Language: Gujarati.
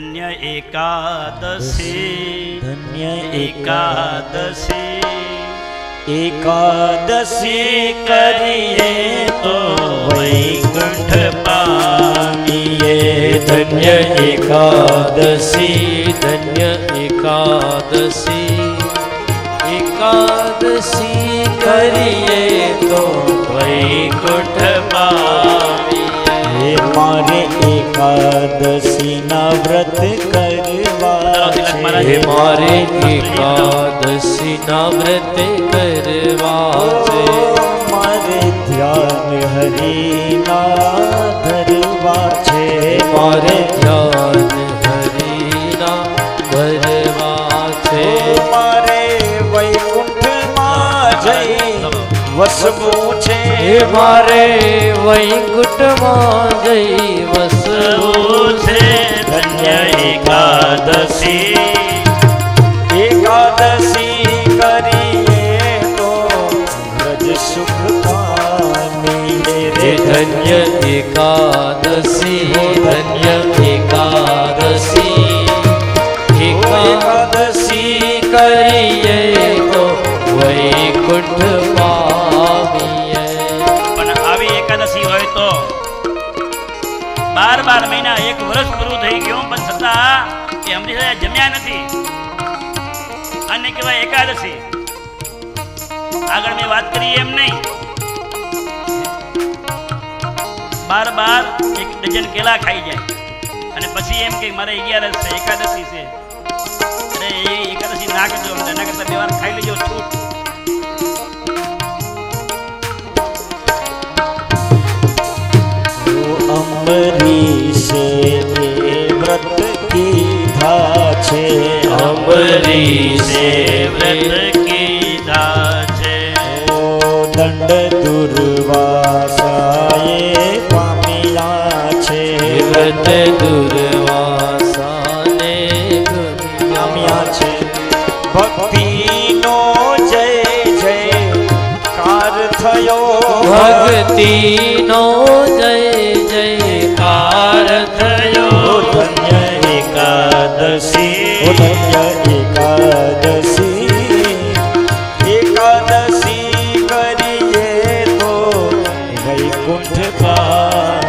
ધન્ય એકાદશી ધન્ય એકાદશી એકાદશી કરીએ તો વૈકુંઠ પામીએ ધન્ય એકાદશી ધન્ય એકાદશી એકાદશી કરીએ તો વૈકુંઠ પામીએ એકાદશીના વ્રત કરવા. હે મારે એકાદશી ના વ્રત કરવા છે. મારે ધ્યાન હરિના ધરવા છે. મારે ધ્યાન હરિના ધરવા છે. મારે વૈકુંઠમાં જઈ વસવું છે. મારે વૈકુંઠમાં જઈ એકાદશી કરીએ તો વ્રજ સુખ પામીએ રે ધન્ય એકાદશી હે ધન્ય એકાદશી. એકાદશી કરીએ તો વૈકુંઠ પામીએ પણ આવી એકાદશી હોય તો બાર બાર મહિના એક વર્ષ પૂરું થઈ ગયું પણ છતાં એ અમરીસાએ જમ્યા નથી. આને કહેવાય એકાદશી. આગળ મેં વાત કરી એમ નહીં. બાર બાર એક ડઝન કેલા ખાઈ જાય. અને પછી એમ કે મારે અગિયારસ છે, એકાદશી છે. અરે એ એકાદશી ના કરજો એના કરતા બે વાર ખાઈ લેજો, છૂટ. અમરીશે અમરીશે વ્રત કીધા છે. ઓ દંડ દુર્વાસાએ પામ્યા છે. વ્રત દુર્વાસાને પામ્યા છે. ભક્તિનો જય જય કાર થયો. ભક્તિનો वैकुंठ पा